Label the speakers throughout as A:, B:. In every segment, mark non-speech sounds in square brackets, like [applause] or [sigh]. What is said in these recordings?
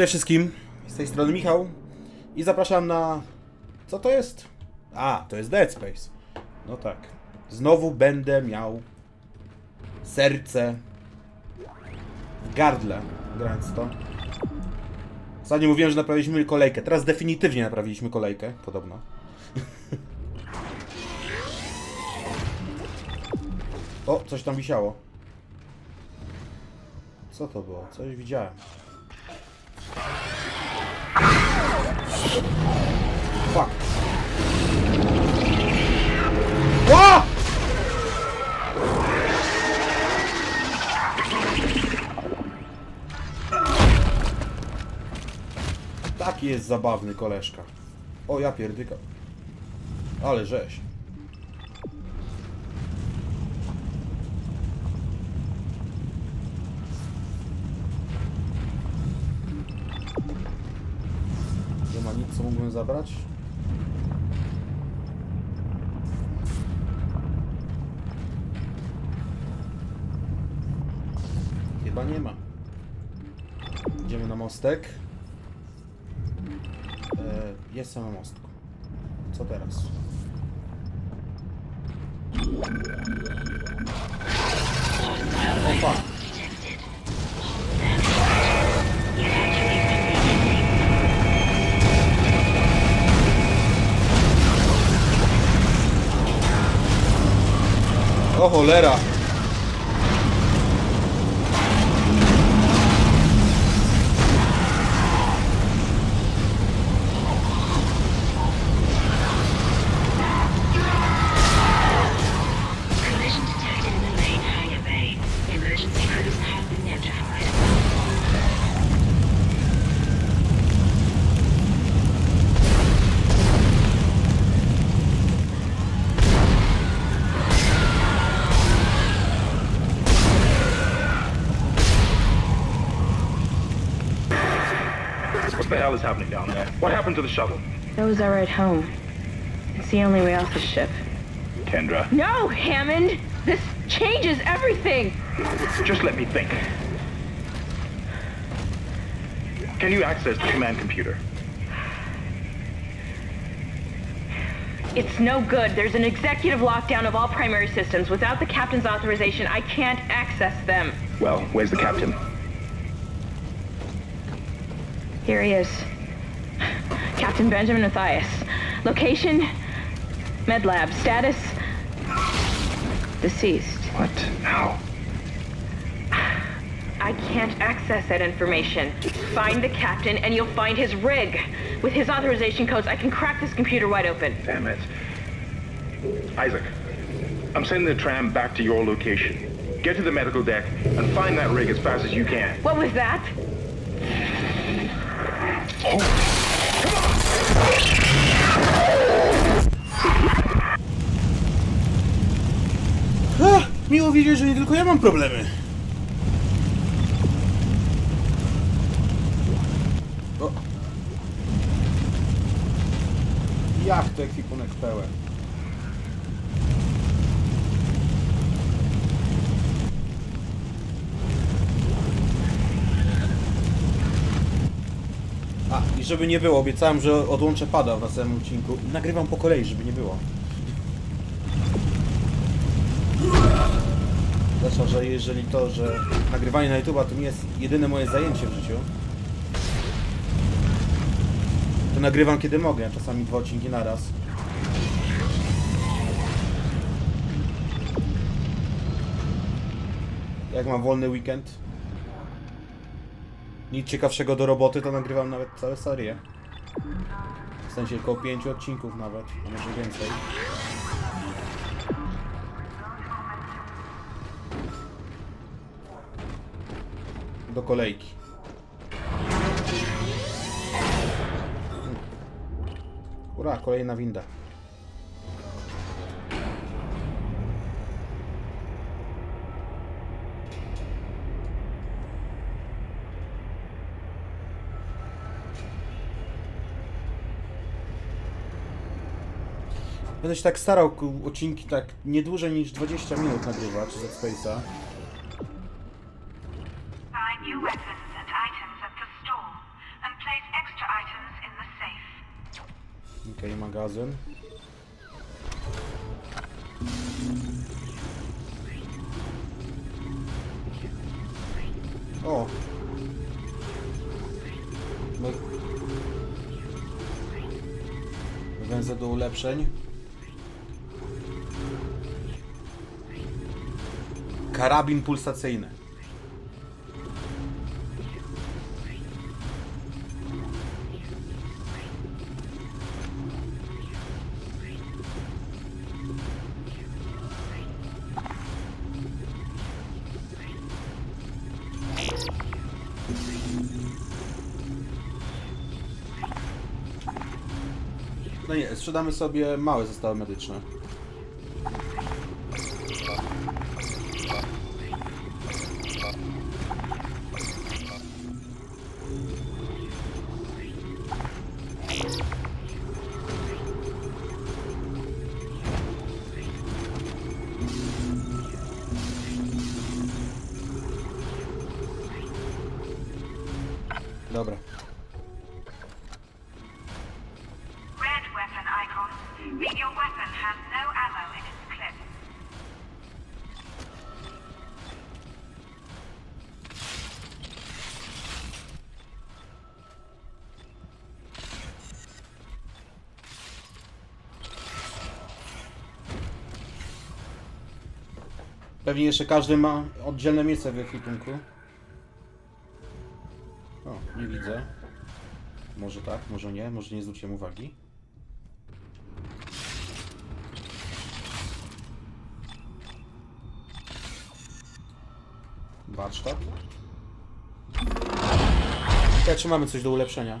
A: Cześć wszystkim, z tej strony Michał i zapraszam na... Co to jest? A, to jest Dead Space. No tak. Znowu będę miał serce w gardle, grając to. Ostatnio mówiłem, że naprawiliśmy kolejkę. Teraz definitywnie naprawiliśmy kolejkę, podobno. [laughs] o, coś tam wisiało. Co to było? Coś widziałem. Fuck. Taki jest zabawny koleżka. O, ja pierdyka. Ale rzeź. Ma nic, co mógłbym zabrać? Chyba nie ma. Idziemy na mostek. E, jestem na mostku. Co teraz? O O cholera!
B: The
C: hell is happening down there? What happened to the shuttle?
D: That was our ride home. It's the only way off the ship.
C: Kendra,
D: No, Hammond! This changes everything!
C: just let me think. Can you access the command computer?
D: It's no good. There's an executive lockdown of all primary systems. Without the captain's authorization, I can't access them.
C: Well, where's the captain?
D: Here he is. Captain Benjamin Matthias. Location? Med lab. Status? Deceased.
C: What? How?
D: I can't access that information. Find the captain and you'll find his rig. With his authorization codes, I can crack this computer wide open.
C: Damn it. Isaac, I'm sending the tram back to your location. Get to the medical deck and find that rig as fast as you can.
D: What was that?
A: Ach, miło wiedzieć, że nie tylko ja mam problemy. O. Jak to ekwipunek pełen? A, i żeby nie było, obiecałem, że odłączę pada w następnym odcinku. Nagrywam po kolei, żeby nie było. Zwłaszcza, że jeżeli to, że nagrywanie na YouTube'a to nie jest jedyne moje zajęcie w życiu, to nagrywam kiedy mogę, czasami dwa odcinki na raz. Jak mam wolny weekend, nic ciekawszego do roboty, to nagrywam nawet całe serie. W sensie około pięciu odcinków nawet, a może więcej. Do kolejki. Ura, kolejna winda. Będę się tak starał odcinki tak nie dłużej niż 20 minut nagrywać z Space'a. Okej, magazyn. O! No. Węzeł do ulepszeń. Karabin pulsacyjny. No nie, sprzedamy sobie małe zestawy medyczne. Dobra. Pewnie jeszcze każdy ma oddzielne miejsce w ekwipunku. O, nie widzę. Może tak, może nie, może nie zwróciłem uwagi. Warsztat. Ja czy mamy coś do ulepszenia?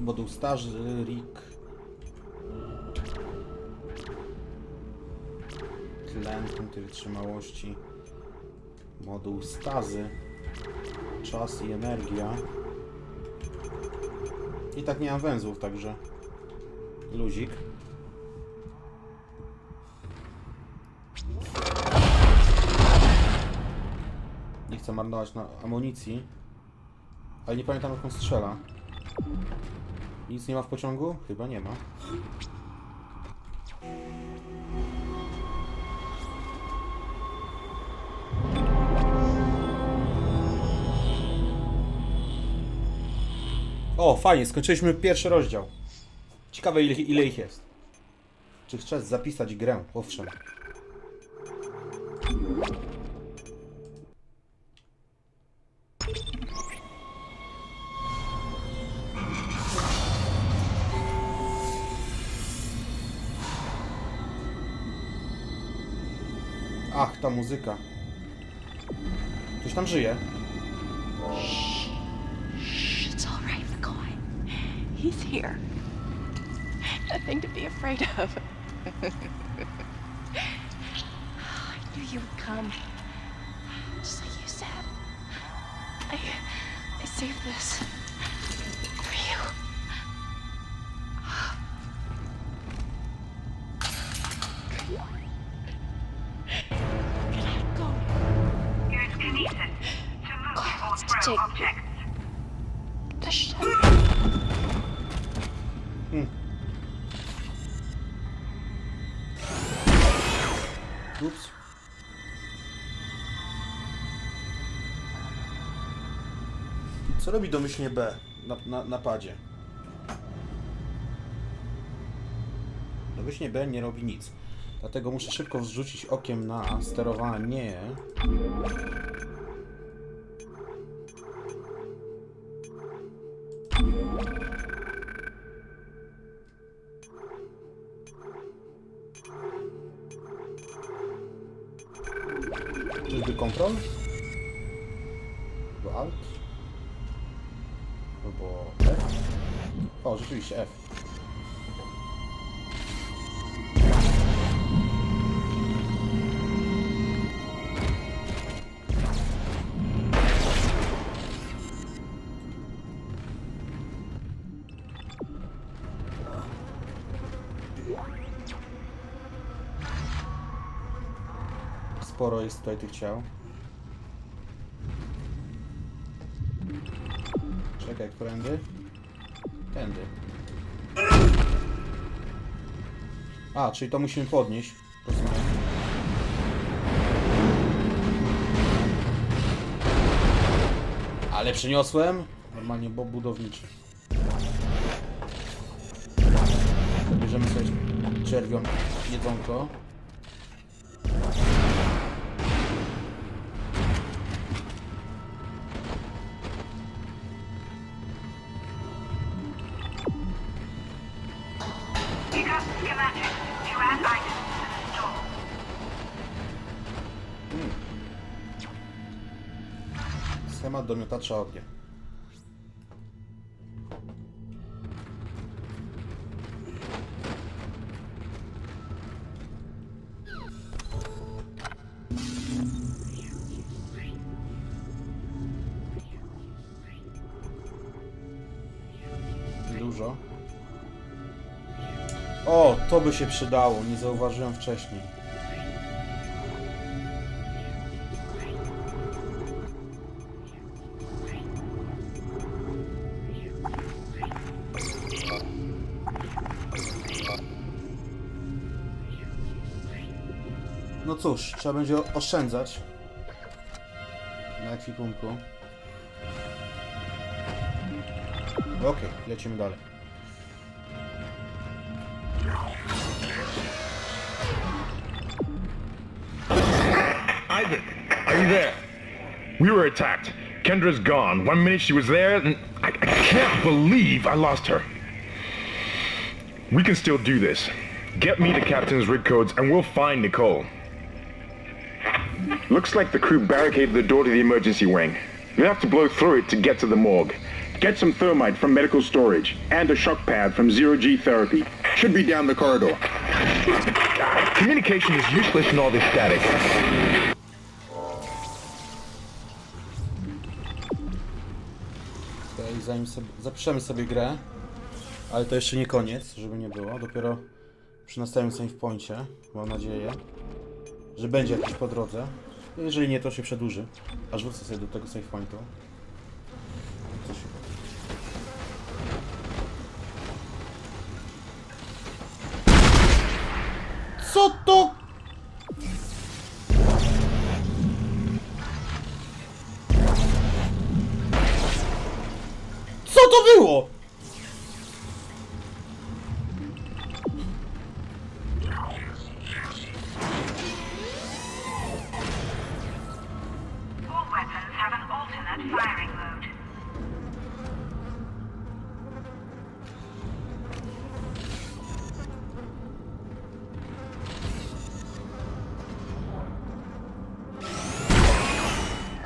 A: Moduł starzy, Rick. Tlen, punkty wytrzymałości. Moduł stazy. Czas i energia. I tak nie mam węzłów, także luzik. Nie chcę marnować na amunicji. Ale nie pamiętam jak on strzela. Nic nie ma w pociągu? Chyba nie ma. O, fajnie, skończyliśmy pierwszy rozdział. Ciekawe ile, ile ich jest. Czy chcesz zapisać grę? Owszem. Ach, ta muzyka. Ktoś tam żyje.
E: He's here. Nothing to be afraid of. I knew you would come. Just like you said. I, I saved this
A: Co robi domyślnie B na, na, na padzie? Domyślnie B nie robi nic. Dlatego muszę szybko zrzucić okiem na sterowanie. Sporo jest tutaj tych ciał. Czekaj, którędy? Tędy. A, czyli to musimy podnieść. Ale przyniosłem. Normalnie bob budowniczy. Bierzemy sobie czerwią jedzonko. Do miotacza ognia. Dużo. O, to by się przydało, nie zauważyłem wcześniej. No cóż, trzeba będzie oszczędzać na ekwipunku. Okej, lecimy dalej.
C: Isaac, are you there? We were attacked. Kendra's gone. One minute she was there, and I, I can't believe I lost her. We can still do this. Get me the captain's rig codes, and we'll find Nicole. Looks like the crew barricaded the door to the emergency wing. You'll have to blow through it to get to the morgue. Get some thermite from medical storage, and a shock pad from Zero G Therapy. Should be down the corridor. Communication is useless in all this static.
A: Zanim sobie, zapiszemy sobie grę, ale to jeszcze nie koniec, żeby nie było. Dopiero przy następnym save poincie, mam nadzieję, że będzie jakiś po drodze. Jeżeli nie, to się przedłuży, aż wrócę sobie do tego save pointu. Co to? Co to było?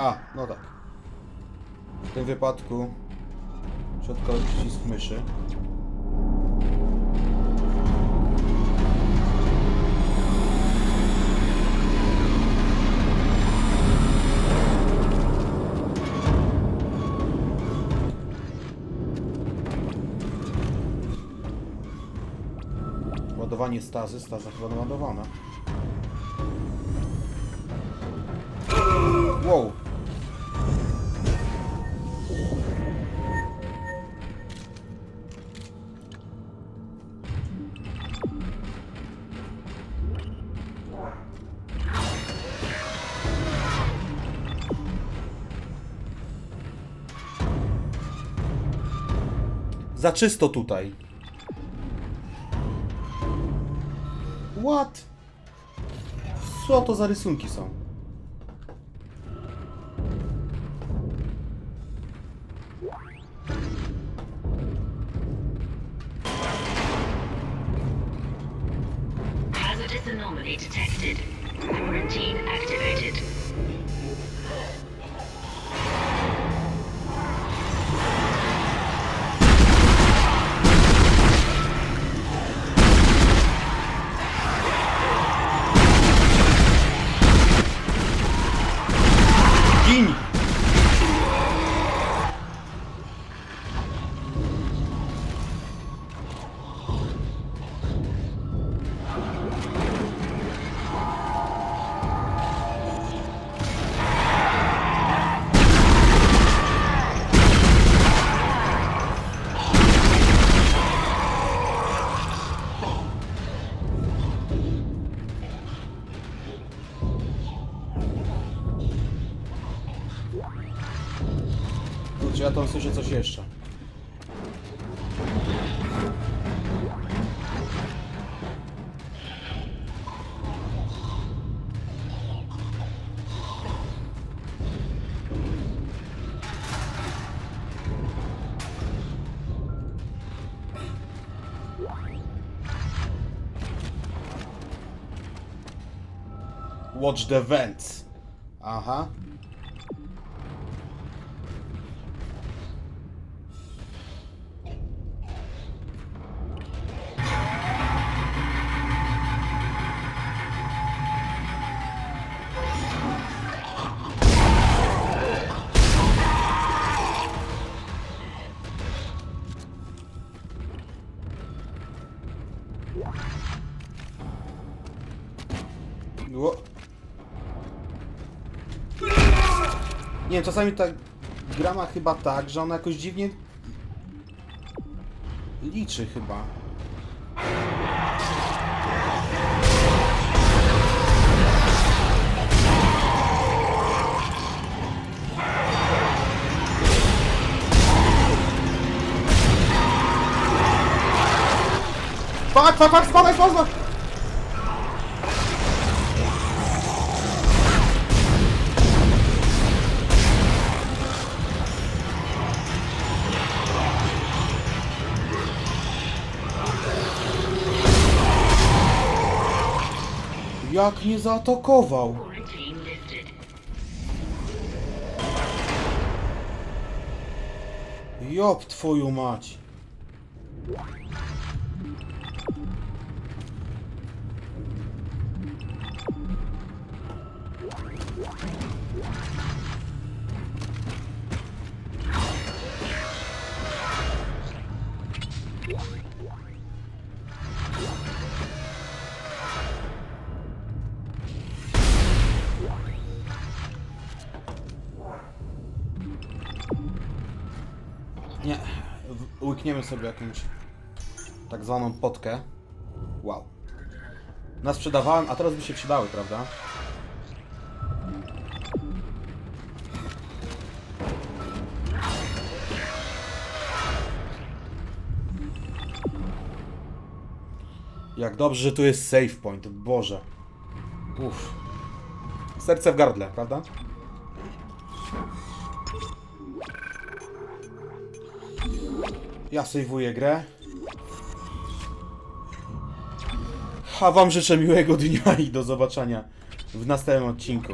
A: A, no tak. W tym wypadku środkowy przycisk myszy. Ładowanie stazy, staza chyba naładowana. Wow. Za czysto tutaj. What? Co to za rysunki są?
B: Hazardous anomaly detected. Quarantine activated.
A: Coś jeszcze? Watch the vents. Aha. Ło. Nie wiem, czasami ta gra ma chyba tak, że ona jakoś dziwnie liczy chyba. Fuck, fuck, fuck, spadaj, spadaj! Jak mnie zaatakował? Job twoją mać. Łykniemy sobie jakąś tak zwaną potkę. Wow. Nas sprzedawałem, a teraz by się przydały, prawda? Jak dobrze, że tu jest save point, Boże. Uff. Serce w gardle, prawda? Ja sejwuję grę. A wam życzę miłego dnia i do zobaczenia w następnym odcinku.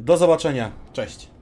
A: Do zobaczenia. Cześć.